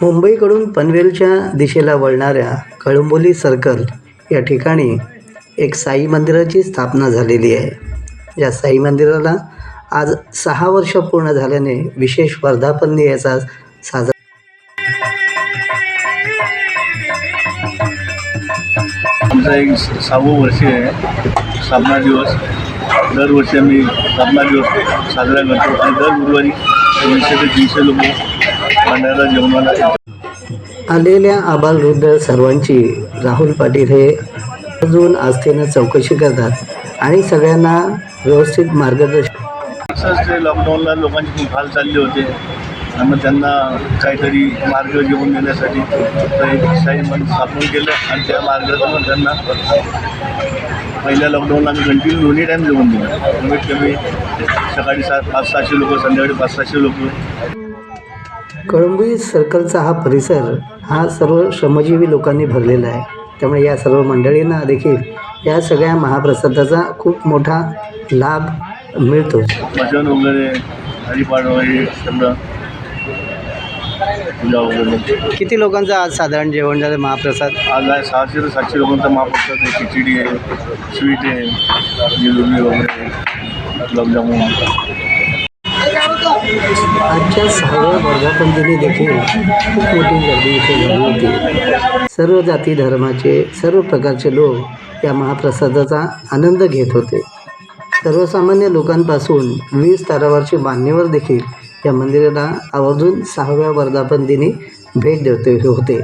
मुंबईकडून पनवेलच्या दिशेला वळणाऱ्या कळंबोली सर्कल या ठिकाणी एक साई मंदिराची स्थापना झालेली आहे. या साई मंदिराला आज सहा वर्ष पूर्ण झाल्याने विशेष वर्धापन याचा साजरा आमचा एक सहावं वर्ष आहे. स्थापना दिवस. दरवर्षी आम्ही स्थापना दिवस साजरा करतो आणि दर गुरुवारी दोनशे ते तीनशे लोक. भंडारा जेवणाला आलेल्या आबालवृद्ध सर्वांची राहुल पाटील हे अजून आस्थेनं चौकशी करतात आणि सगळ्यांना व्यवस्थित मार्गदर्शन ते लॉकडाऊनला लोकांचे खूप हाल चालले होते आणि मग त्यांना काहीतरी मार्ग जेवून देण्यासाठी साई मंदिर स्थापन केलं आणि त्या मार्गातून त्यांना पहिल्या लॉकडाऊनला आम्ही कंटिन्यू दोन्ही टाईम जेवण दिलं. कमीत कमी सकाळी सात पाच सहाशे लोक संध्याकाळी पाच सहाशे लोक. कळंबी सर्कलचा हा परिसर हा सर्व श्रमजीवी लोकांनी भरलेला आहे. त्यामुळे या सर्व मंडळींना देखील या सगळ्या महाप्रसादाचा खूप मोठा लाभ मिळतो. भजन वगैरे हरिपाठ वगैरे सगळं पूजा वगैरे. किती लोकांचं आज साधारण जेवण झालं महाप्रसाद? आज आहे सहाशे ते सातशे लोकांचा महाप्रसाद आहे. खिचडी आहे स्वीट आहे जिलेबी वगैरे गुलाबजामुन. आजच्या सहाव्या वर्धापन देखील खूप मोठी गर्दी इथे झाली होती. सर्व जाती धर्माचे सर्व प्रकारचे लोक या महाप्रसादाचा आनंद घेत होते. सर्वसामान्य लोकांपासून वीस तारावरचे मान्यवर देखील या मंदिराला आवर्जून सहाव्या वर्धापन दिनी भेट देते होते.